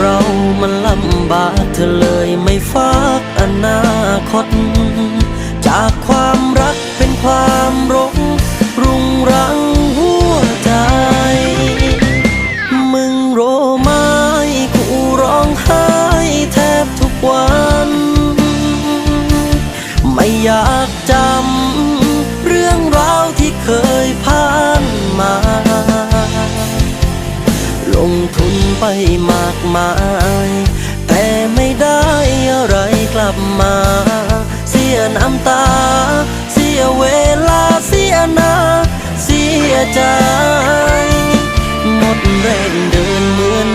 เรามันลำบากเธอเลยไม่ฝากอนาคต จากความรักเป็นความรกรุงรังหัวใจ มึงโรไม้กูร้องไห้แทบทุกวัน ไม่อยากจำเรื่องราวที่เคยผ่านมา ลงทุนไปมา กมาย แต่ไม่ได้อะไรกลับมา เสียน้ำตา เสียเวลาเสียหนาเสียใจ หมดแรงเดินเหมือน